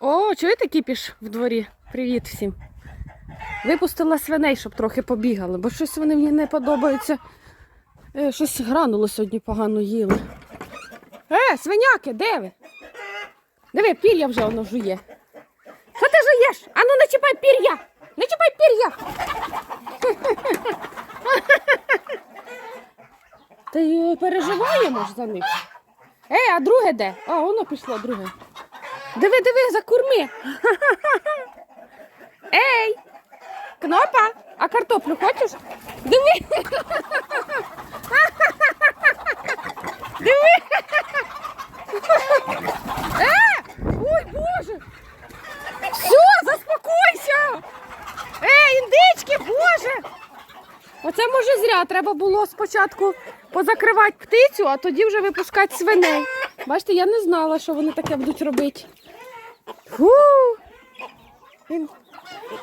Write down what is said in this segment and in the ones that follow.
О, чуєте кіпіш в дворі? Привіт всім. Випустила свиней, щоб трохи побігали, бо щось вони мені не подобаються. Е, щось грануло сьогодні погано їли. Е, свиняки, де ви? Диви, пір'я вже воно жує. Що ти жуєш? Ану, не чіпай пір'я! Не чіпай пір'я! Ти е, переживаємо за них. Ей, а друге де? А, воно пішло друге. Диви, диви, за курми. Ей! Кнопа, а картоплю хочеш? Диви. Диви. Е! Ой, Боже! Все, заспокойся! Ей, індички, Боже! Оце може зря. Треба було спочатку позакривати птицю, а тоді вже випускати свиней. Бачите, я не знала, що вони таке будуть робити. Фу. Він-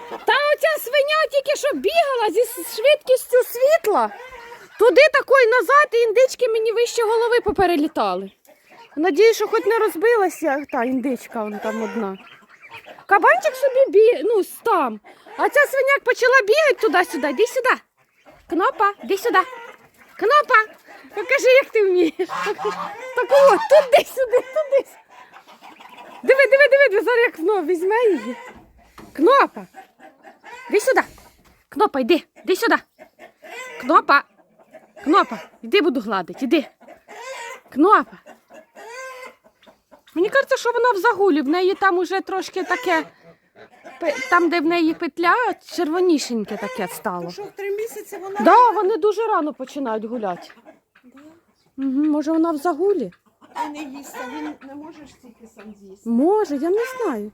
Та оця свиня тільки що бігала зі швидкістю світла. Туди такої назад і індички мені вище голови поперелітали. Надію, що хоч не розбилася та індичка вон там одна. Кабанчик собі бі... ну, там. А ця свиня почала бігати туди-сюди. Іди сюди. Кнопа, іди сюди. Кнопа, покажи, як ти вмієш. Так от, туди, сюди. Диви, диви, диви, диви, зараз як знову візьме її. Кнопа. Іди сюди. Кнопа, йди, іди сюди. Кнопа. Кнопа, іди буду гладити, іди. Кнопа. Мені кажеться, що вона в загулі, в неї там уже трошки таке, там, де в неї петля, червонішеньке таке стало. Що в три місяці вона Да, вони дуже рано починають гуляти. Угу, може вона в загулі? І не їсть, а він не може ж стільки сам з'їсти. Може, я не знаю.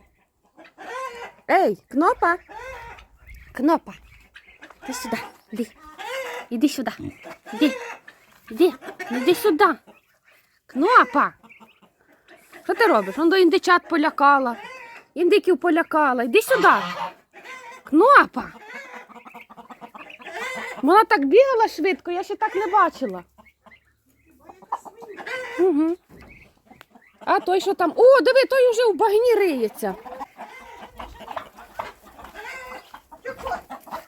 Ей, кнопа. Кнопа. Іди сюди. Іди. Іди сюди. Іди. Іди. Іди сюди. Кнопа. Що ти робиш? Он до індичат полякала. Індиків полякала. Іди сюди. Кнопа. Вона так бігала швидко, я ще так не бачила. Угу. А той, що там. О, диви, той вже в багні риється.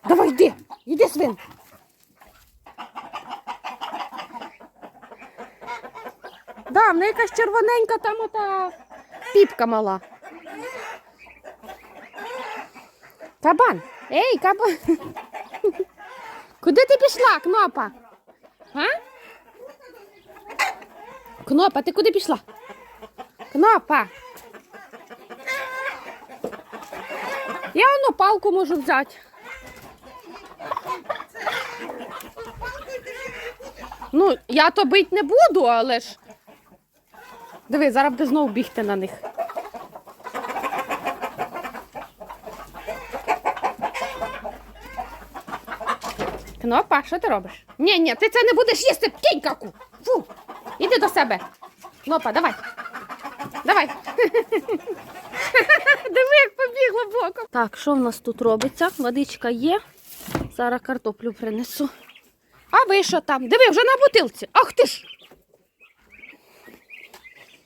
Давай йди, йди, свин. Да, в неї якась червоненька там ота піпка мала. Кабан. Ей, кабан. Куди ти пішла, кнопа? А? Кнопа, ти куди пішла? Кнопа. Я воно палку можу взяти. Ну, я то бить не буду, але ж. Диви, зараз буде знову бігти на них. Кнопа, що ти робиш? Ні, ні, ти це не будеш їсти, кинь каку. Фу, іди до себе. Кнопа, давай. Давай. Диви, як побігла боком. Так, що в нас тут робиться? Водичка є. Зараз картоплю принесу. А ви що там? Диви, вже на бутилці. Ах ти ж.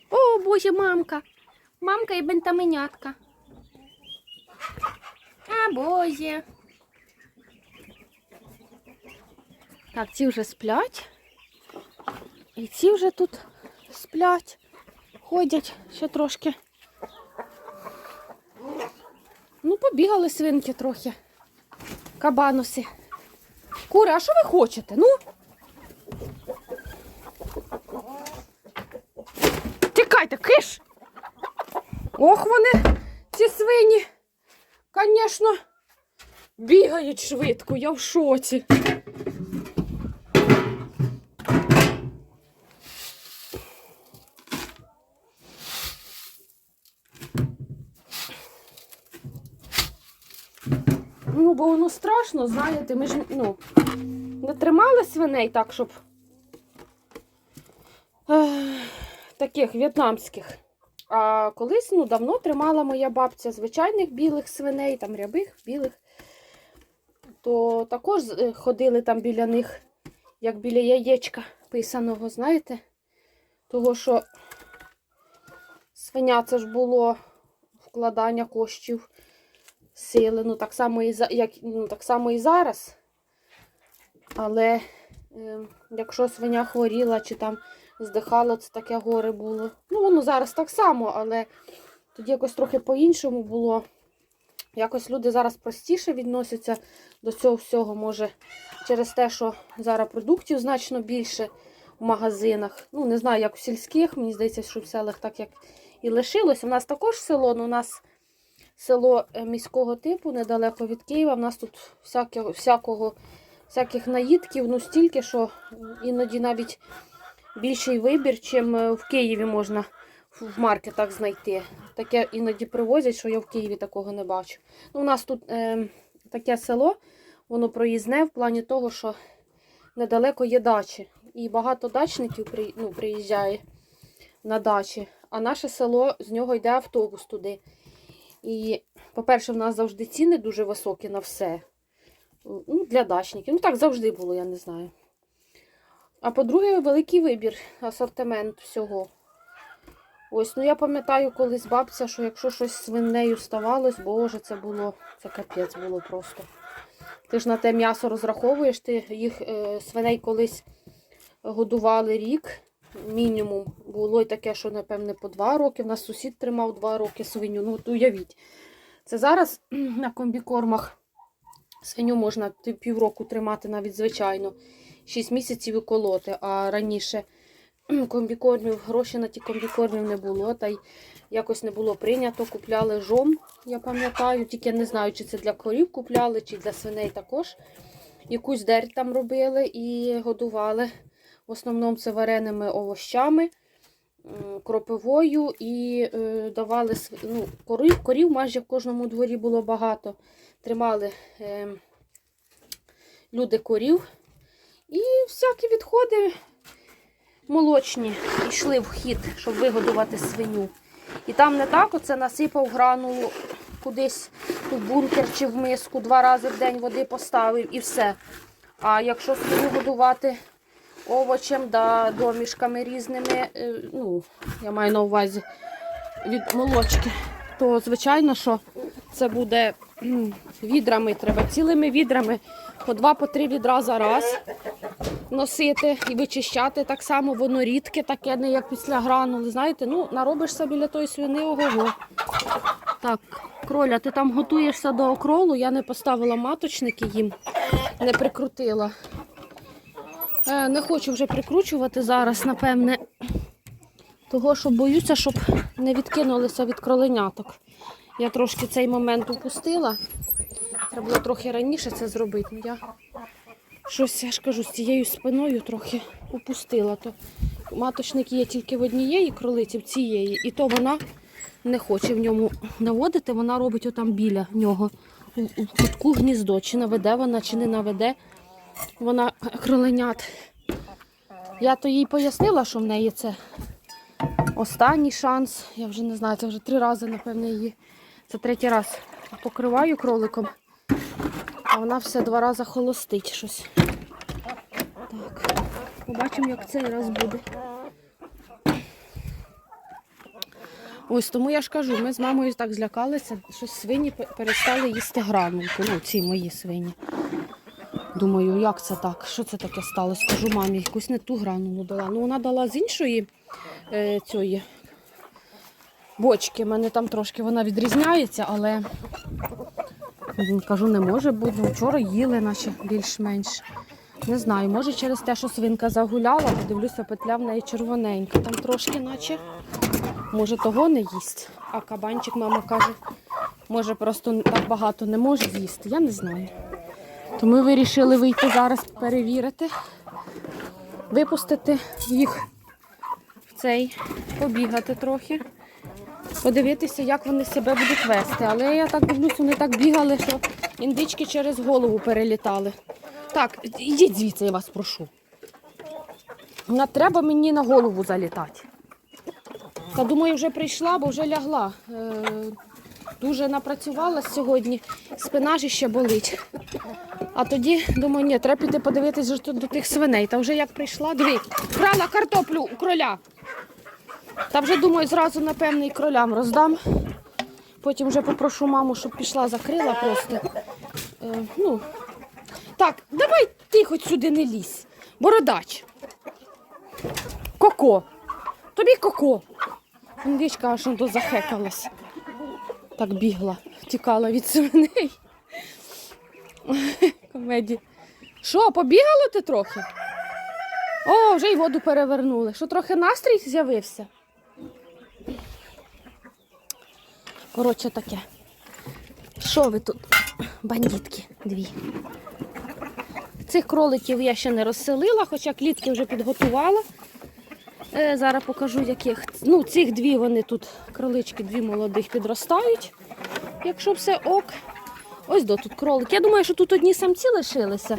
О, боже, мамка. Мамка і бентаменятка. А, боже. Так, ці вже сплять. І ці вже тут сплять. Ходять ще трошки. Ну, побігали свинки трохи. Кабануси. Кури, а що ви хочете? Ну? Тікайте, киш! Ох, вони, ці свині, звісно, бігають швидко, я в шоці. Ну, бо воно страшно, знаєте, ми ж ну, не тримали свиней так, щоб ех, таких в'єтнамських. А колись ну, давно тримала моя бабця звичайних білих свиней, там рябих, білих. То також е, ходили там біля них, як біля яєчка писаного, знаєте? Того, що свиня це ж було вкладання коштів, сили. Ну, так само і, як, ну, так само і зараз. Але е, якщо свиня хворіла чи там здихала, це таке горе було. Ну, воно зараз так само, але тоді якось трохи по-іншому було. Якось люди зараз простіше відносяться до цього всього, може, через те, що зараз продуктів значно більше в магазинах. Ну, не знаю, як в сільських, мені здається, що в селах так як і лишилось. У нас також село, але у нас село е, міського типу, недалеко від Києва. У нас тут всякого, всякого, всяких наїдків, ну стільки, що іноді навіть більший вибір, чим е, в Києві можна в маркетах знайти. Таке іноді привозять, що я в Києві такого не бачу. Ну, у нас тут е, таке село, воно проїзне в плані того, що недалеко є дачі. І багато дачників при, ну, приїжджає на дачі. А наше село, з нього йде автобус туди. І, по-перше, в нас завжди ціни дуже високі на все. Ну, для дачників. Ну, так завжди було, я не знаю. А по-друге, великий вибір, асортимент всього. Ось, ну я пам'ятаю колись бабця, що якщо щось свинею ставалось, боже, це було, це капець було просто. Ти ж на те м'ясо розраховуєш, ти їх е, свиней колись годували рік, мінімум. Було й таке, що, напевне, по два роки. У нас сусід тримав два роки свиню. Ну, от уявіть. Це зараз на комбікормах свиню можна півроку тримати навіть звичайно. 6 місяців і колоти, а раніше комбікормів, грошей на ті комбікормів не було, та й якось не було прийнято. Купляли жом, я пам'ятаю, тільки я не знаю, чи це для корів купляли, чи для свиней також. Якусь дерть там робили і годували. В основному це вареними овощами, кропивою і е, давали ну, корів, корів майже в кожному дворі було багато. Тримали е, люди корів. І всякі відходи молочні йшли в хід, щоб вигодувати свиню. І там не так оце насипав гранулу кудись у бункер чи в миску, два рази в день води поставив і все. А якщо свиню годувати овочем да домішками різними, е, ну, я маю на увазі від молочки, то звичайно, що це буде відрами, треба цілими відрами по два, по три відра за раз носити і вичищати. Так само воно рідке, таке, не як після гранули. Знаєте, ну наробишся біля тої свини ого-го. Так, кроля, ти там готуєшся до окролу, я не поставила маточники їм, не прикрутила. Е, не хочу вже прикручувати зараз, напевне. Того, що боюся, щоб не відкинулися від кроленяток. Я трошки цей момент упустила. Треба було трохи раніше це зробити. Ну, я щось, я ж кажу, з цією спиною трохи упустила. То маточник є тільки в однієї кролиці, в цієї, і то вона не хоче в ньому наводити, вона робить отам біля нього у, кутку гніздо. Чи наведе вона, чи не наведе вона кроленят. Я то їй пояснила, що в неї це останній шанс. Я вже не знаю, це вже три рази, напевне, її. Це третій раз покриваю кроликом, а вона все два рази холостить щось. Так, побачимо, як цей раз буде. Ось тому я ж кажу, ми з мамою так злякалися, що свині перестали їсти гранулку. Ну, ці мої свині. Думаю, як це так? Що це таке сталося? Кажу, мамі, якусь не ту гранулу дала. Ну, вона дала з іншої е, цієї бочки. У мене там трошки вона відрізняється, але кажу, не може бути. Ну, Вчора їли, наче більш-менш. Не знаю, може через те, що свинка загуляла, подивлюся, петля в неї червоненька. Там трошки, наче, може, того не їсть. А кабанчик, мама каже, може, просто так багато не може з'їсти. Я не знаю. То ми вирішили вийти зараз перевірити, випустити їх в цей, побігати трохи, подивитися, як вони себе будуть вести. Але я так дивлюсь, вони так бігали, що індички через голову перелітали. Так, ідіть звідси, я вас прошу. Не треба мені на голову залітати. Та думаю, вже прийшла, бо вже лягла. Дуже напрацювалась сьогодні, спина ж ще болить. А тоді думаю, ні, треба піти подивитися до тих свиней. Та вже як прийшла, диви, крала картоплю у кроля. Та вже думаю, зразу, напевне, і кролям роздам. Потім вже попрошу маму, щоб пішла, закрила просто. Е, ну. Так, давай ти хоч сюди не лізь. Бородач. Коко. Тобі коко. Індичка аж до захекалась. Так бігла, тікала від свиней. Комеді. Що, побігало ти трохи? О, вже й воду перевернули. Що трохи настрій з'явився? Коротше таке. Що ви тут, бандитки, дві? Цих кроликів я ще не розселила, хоча клітки вже підготувала. Е, зараз покажу, яких. Ну, цих дві вони тут, кролички, дві молодих підростають, якщо все ок. Ось до тут кролик. Я думаю, що тут одні самці лишилися.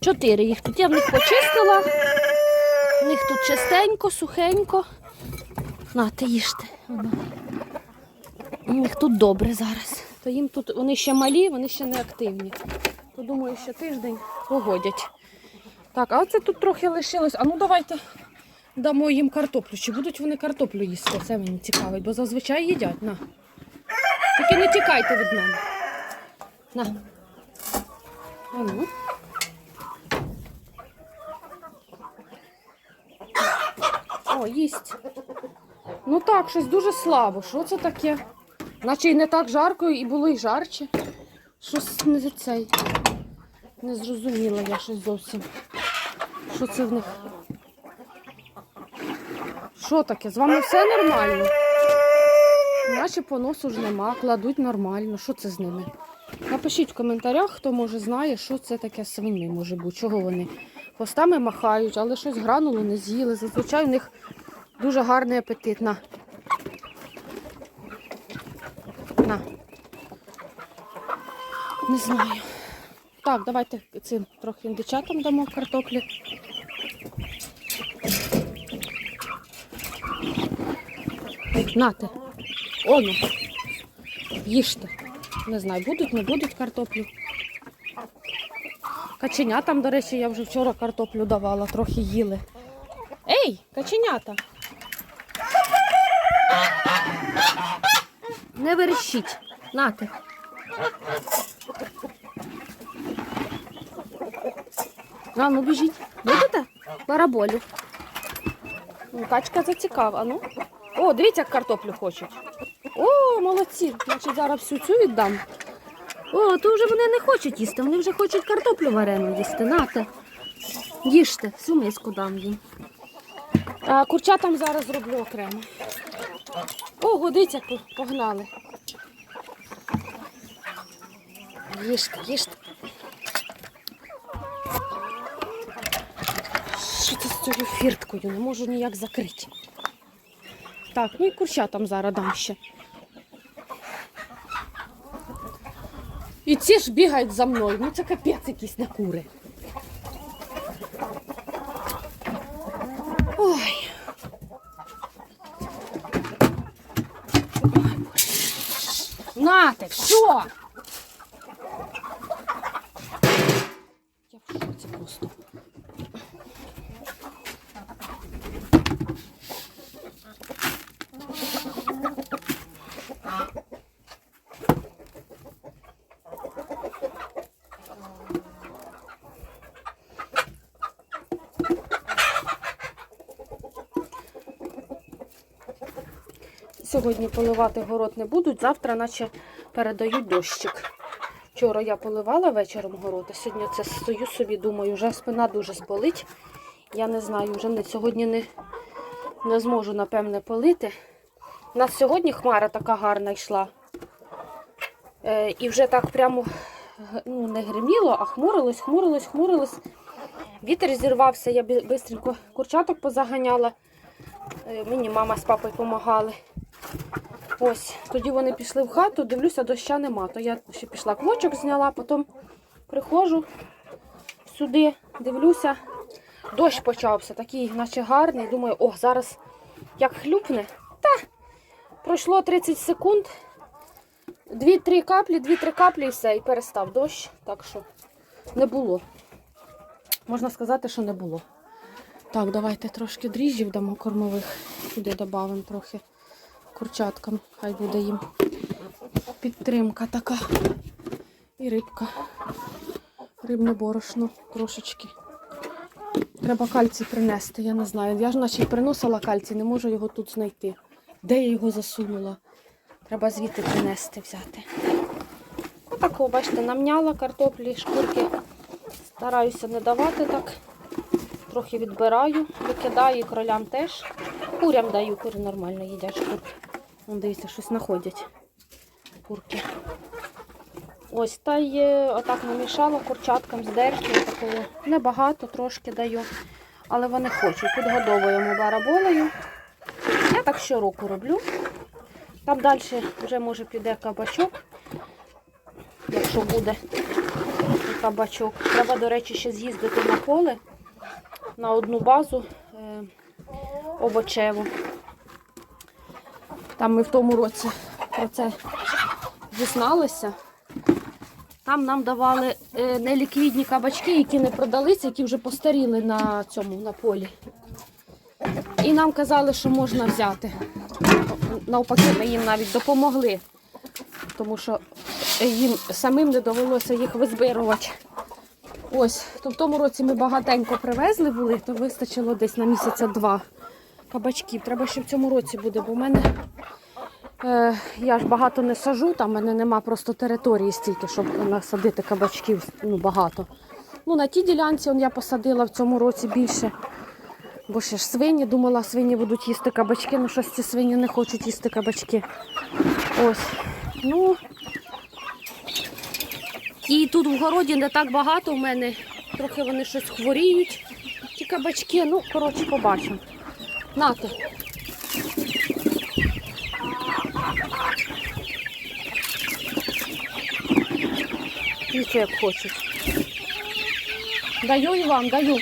Чотири їх тут. Я в них почистила. В них тут чистенько, сухенько. На, ти їжте. У них тут добре зараз. То їм тут вони ще малі, вони ще не активні. То думаю, що тиждень погодять. Так, а це тут трохи лишилось. А ну давайте дамо їм картоплю. Чи будуть вони картоплю їсти? Це мені цікавить, бо зазвичай їдять. На. Тільки не тікайте від мене. На. А ну. О, їсть. Ну так, щось дуже слабо. Що це таке? Наче і не так жарко, і було й жарче. Щось не цей. Не зрозуміла я щось зовсім. Що це в них? Що таке? З вами все нормально? Наче поносу ж нема, кладуть нормально. Що це з ними? Напишіть в коментарях, хто може знає, що це таке свині може бути, чого вони хвостами махають, але щось грануло, не з'їли. Зазвичай у них дуже гарний апетит. На. На. Не знаю. Так, давайте цим трохи індичатам дамо картоплі. Нате. Оно. Їжте. Не знаю, будуть, не будуть картоплю. Каченятам, до речі, я вже вчора картоплю давала, трохи їли. Ей, каченята! Не верещіть. Нате. А, ну біжіть. Будете? Бараболю. Ну, Качка зацікава, ну. О, дивіться, як картоплю хочуть. О, молодці. Значить, зараз всю цю віддам. О, то вже вони не хочуть їсти, вони вже хочуть картоплю варену їсти. Нате. Їжте, всю миску дам їм. А курчатам зараз зроблю окремо. О, годиться, погнали. Їжте, їжте. Що це з цією фірткою? Не можу ніяк закрити. Так, ну і курчатам зараз дам ще. І ці ж бігають за мною. Ну це капець якийсь на кури. Ой. Ой, Нате, що? Сьогодні поливати город не будуть, завтра наче передають дощик. Вчора я поливала вечором город, а сьогодні це стою собі, думаю, вже спина дуже зболить. Я не знаю, вже не, сьогодні не, не зможу, напевне, полити. У нас сьогодні хмара така гарна йшла. Е, і вже так прямо ну, не гриміло, а хмурилось, хмурилось, хмурилось. Вітер зірвався, я швидко курчаток позаганяла. Е, Мені мама з папою допомагали. Ось, тоді вони пішли в хату, дивлюся, доща нема. То я ще пішла квочок зняла, потім приходжу сюди, дивлюся, дощ почався, такий, наче гарний. Думаю, о, зараз як хлюпне. Та пройшло 30 секунд. Дві-три каплі, дві-три каплі і все, і перестав дощ. Так що не було. Можна сказати, що не було. Так, давайте трошки дріжджів дамо кормових. Сюди додамо трохи курчаткам. Хай буде їм підтримка така. І рибка. Рибне борошно трошечки. Треба кальцій принести, я не знаю. Я ж наче приносила кальцій, не можу його тут знайти. Де я його засунула? Треба звідти принести, взяти. Отако, бачите, намняла картоплі, шкурки. Стараюся не давати так. Трохи відбираю, викидаю і кролям теж. Курям даю, кури нормально їдять шкурки. Вон, дивіться, щось знаходять. Курки. Ось, та е, отак намішала курчаткам з дерки. Такого. Небагато, трошки даю. Але вони хочуть. Підгодовуємо бараболею. Я так щороку роблю. Там далі вже може піде кабачок, якщо буде кабачок. Треба, до речі, ще з'їздити на поле на одну базу овочеву. Там ми в тому році про це дізналися. Там нам давали е, неліквідні кабачки, які не продалися, які вже постаріли на цьому на полі. І нам казали, що можна взяти. Навпаки, ми їм навіть допомогли, тому що їм самим не довелося їх визбирувати. Ось, то в тому році ми багатенько привезли були, то вистачило десь на місяця два кабачків. Треба ще в цьому році буде, бо в мене е, я ж багато не сажу, там в мене нема просто території стільки, щоб насадити кабачків ну, багато. Ну, на тій ділянці он, я посадила в цьому році більше. Бо ще ж свині, думала, свині будуть їсти кабачки, ну щось ці свині не хочуть їсти кабачки. Ось. Ну, і тут в городі не так багато в мене. Трохи вони щось хворіють. Ті кабачки, ну, коротше, побачимо. Нате. Дивіться, як хочуть. Даю і вам, даю.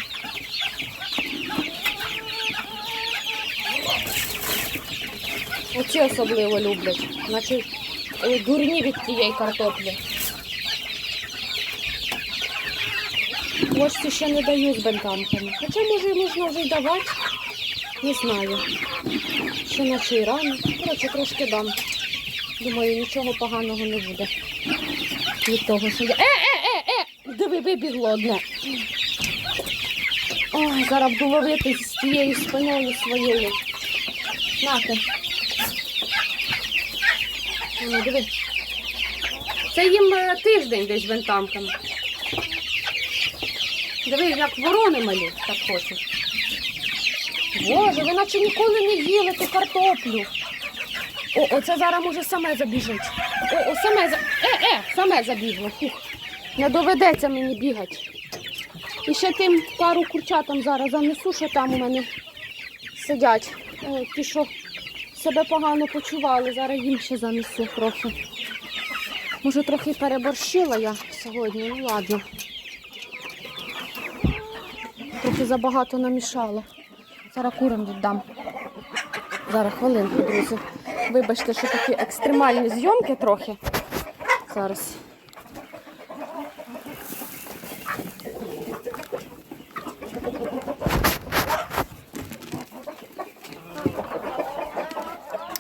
Оці особливо люблять. Значить, е, дурні від тієї картоплі. Ось ще не даю з. Хоча, може, можна вже й давати. Не знаю. Ще наче рано. Коротше, трошки дам. Думаю, нічого поганого не буде. Від того, що я. Е, е, е, е! Диви, вибігло одне. Ой, зараз буду ловити з тією спиною своєю. Нате. Ну, диви. Це їм е, тиждень десь бентамками. Диви, як ворони малі, так хочуть. Боже, ви наче ніколи не їли ту картоплю. О, оце зараз може саме забіжить. О, о, саме за. Е, е, саме забігло. Фух. Не доведеться мені бігати. І ще тим пару курчатам зараз занесу, що там у мене сидять. Е, ті, що себе погано почували, зараз їм ще занесу трохи. Може, трохи переборщила я сьогодні, ну ладно. Трохи забагато намішала. Зараз курам віддам. Зараз хвилинку, друзі. Вибачте, що такі екстремальні зйомки трохи. Зараз.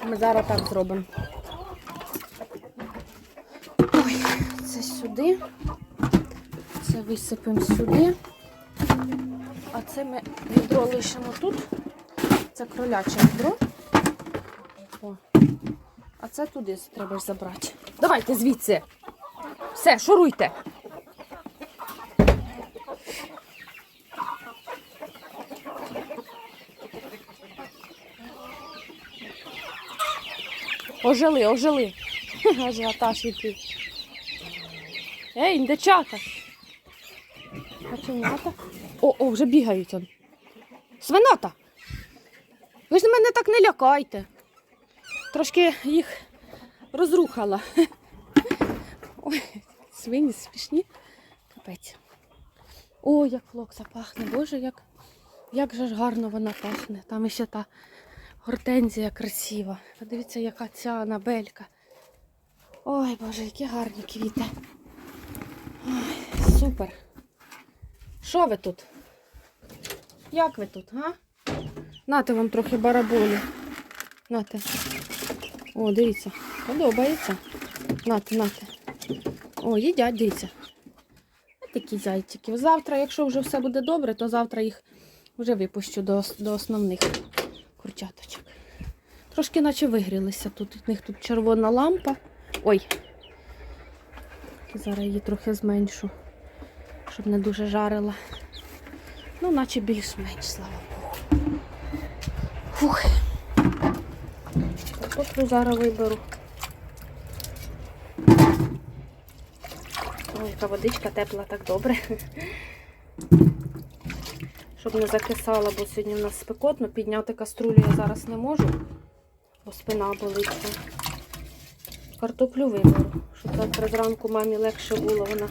Ми зараз так зробимо. Ой, це сюди. Це висипемо сюди. А це ми відро лишимо тут. Це кроляче відро. О. А це туди треба ж забрати. Давайте звідси. Все, шуруйте. Ожили, ожили. Ажіотаж який. Ей, індичата. Каченята. О, о, вже бігають он. Свинота. Ви ж мене так не лякайте. Трошки їх розрухала. Ой, свині смішні. Капець. О, як флокса пахне. Боже, як, як же ж гарно вона пахне. Там ще та гортензія красива. Подивіться, яка ця анабелька. Ой, Боже, які гарні квіти. Ой, супер. Що ви тут? Як ви тут, га? Нате вам трохи бараболі. Нате. О, дивіться. Подобається. Нате, нате. О, їдять, дивіться. Такі зайчики. Завтра, якщо вже все буде добре, то завтра їх вже випущу до, до основних курчаточок. Трошки наче вигрілися тут. У них тут червона лампа. Ой. Зараз її трохи зменшу, щоб не дуже жарила. Ну, наче більш-менш, слава Богу. Фух. Картоплю зараз виберу. Ой, яка водичка тепла, так добре. Щоб не закисала, бо сьогодні в нас спекотно. Підняти каструлю я зараз не можу, бо спина болить. Картоплю виберу, щоб завтра зранку мамі легше було. Вона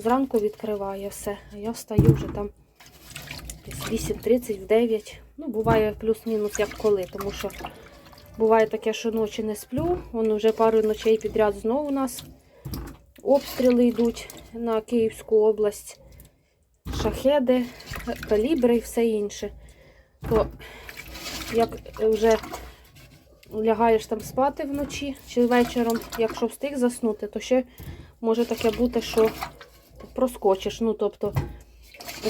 зранку відкриває все, а я встаю вже там 8.30 в 9. Ну, буває плюс-мінус як коли, тому що буває таке, що ночі не сплю. Воно вже пару ночей підряд знову у нас обстріли йдуть на Київську область, шахеди, калібри і все інше. То як вже лягаєш там спати вночі чи вечором, якщо встиг заснути, то ще може таке бути, що проскочиш. Ну, тобто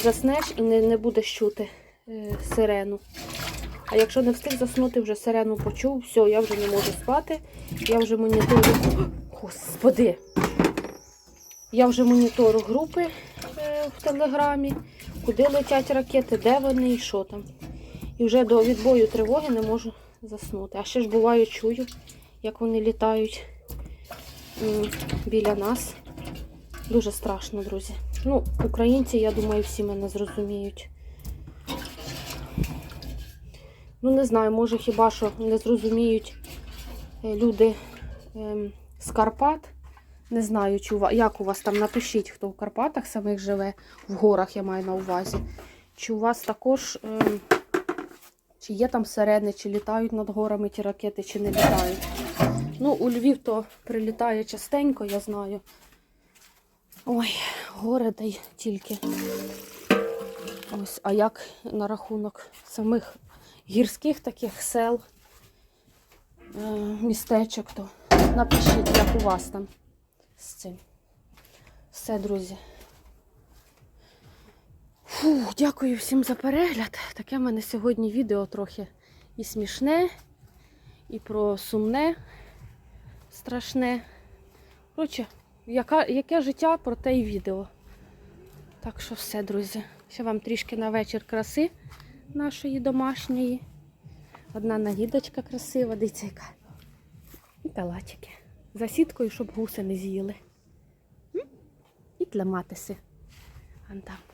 заснеш і не, не будеш чути е, сирену. А якщо не встиг заснути, вже сирену почув, все, я вже не можу спати. Я вже моніторю. Господи! Я вже моніторю групи е, в телеграмі, куди летять ракети, де вони і що там. І вже до відбою тривоги не можу заснути. А ще ж буває, чую, як вони літають біля нас. Дуже страшно, друзі. Ну, українці, я думаю, всі мене зрозуміють. Ну, не знаю, може хіба що не зрозуміють е, люди ем, з Карпат. Не знаю, чи у вас, як у вас там напишіть, хто в Карпатах самих живе, в горах я маю на увазі. Чи у вас також, ем, чи є там сирени, чи літають над горами ті ракети, чи не літають. Ну, у Львів то прилітає частенько, я знаю. Ой, гори та й тільки. Ось, а як на рахунок самих гірських таких сел, е, містечок, то напишіть, як у вас там з цим. Все, друзі. Фух, дякую всім за перегляд. Таке в мене сьогодні відео трохи і смішне, і про сумне, страшне. Коротше, яка, яке життя про те й відео. Так що все, друзі. Ще вам трішки на вечір краси нашої домашньої. Одна наїдочка красива, дивіться яка. І талатики. За сіткою, щоб гуси не з'їли. І тламатиси. Ан там.